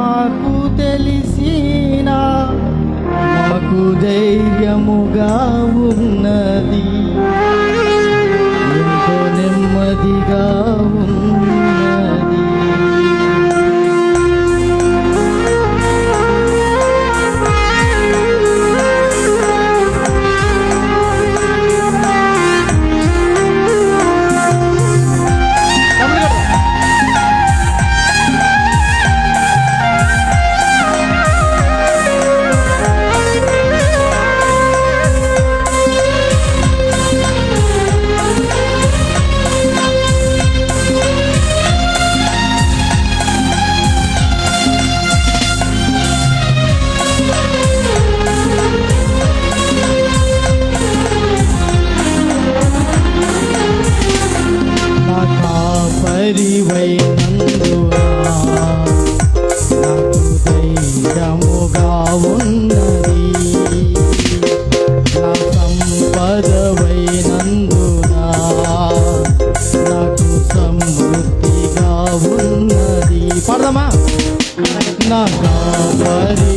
మాకు తెలిసిన మాకు ధైర్యముగా ఉన్నది. মা নগর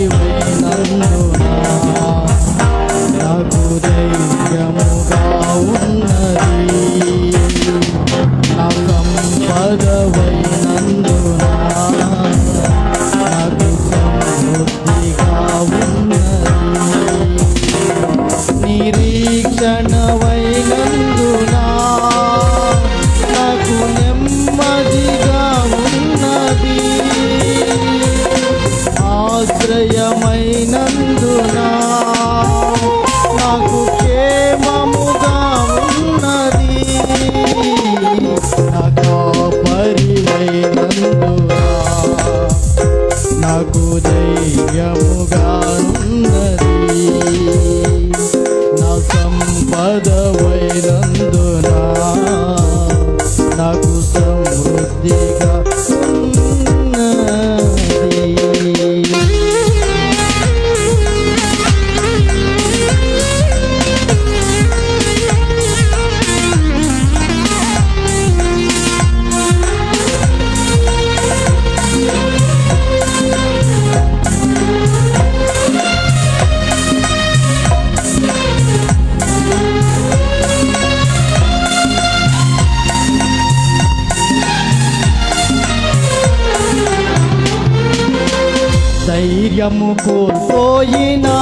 భయము కోల్పోయినా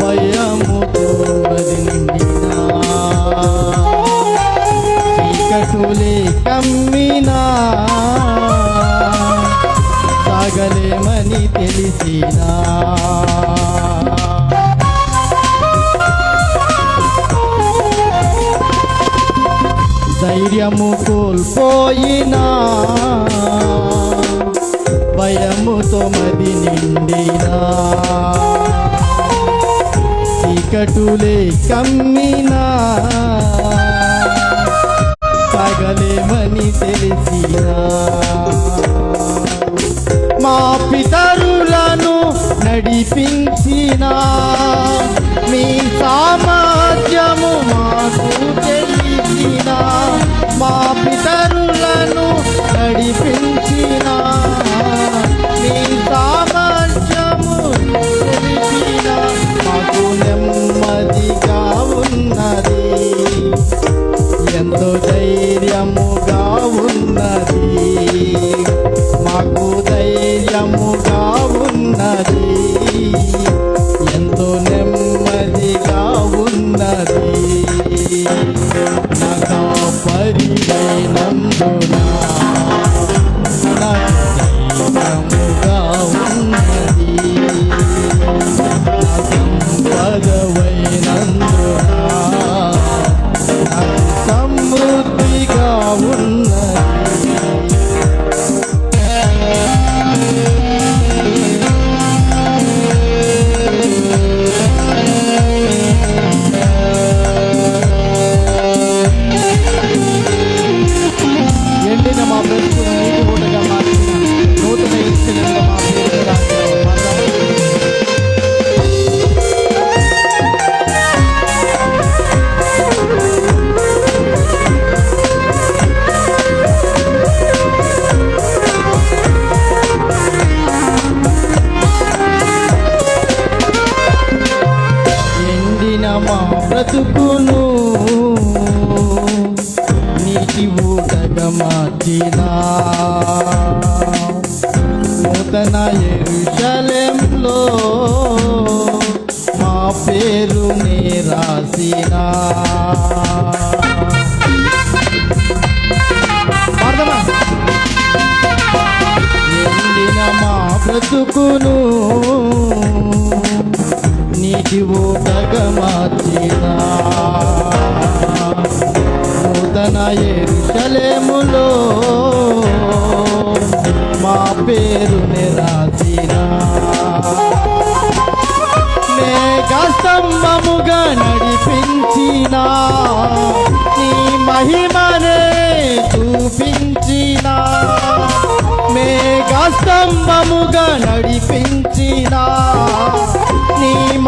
భయముతో వదిలినా చీకటులే కమ్మినా సాగలేమని తెలిసినా. ధైర్యము కోల్పోయినా భయముతో మది నిండినా చీకటులే కమ్మినా? పగలే మని తెలిసినా? బ్రతుకును. నీటి ఊటగ నూతన ఎరుషలంలో మా పేరునే రాసినా. బ్రతుకును. నీటి ఊటగా మార్చిన నూతన ఎరుషలేములో మా పేరు రాసిన మేఘస్తంభముగా నడిపించిన నీ మహిమనే చూపించిన. మేఘస్తంభముగా నడిపించిన నీ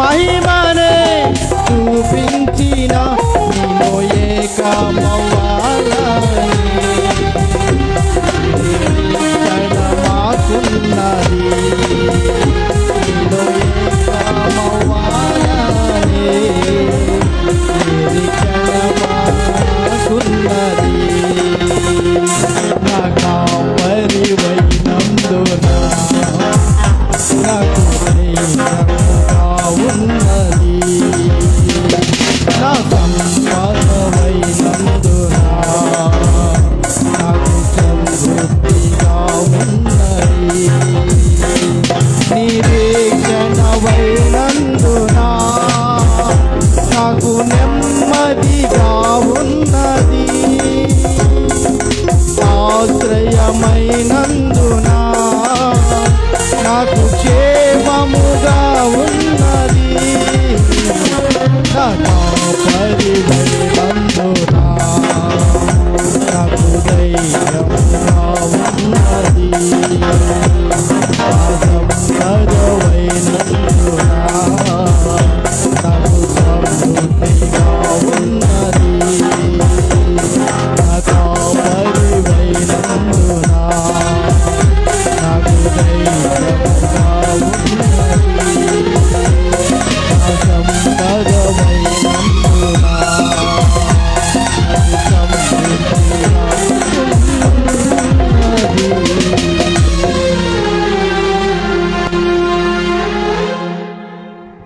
Sultan.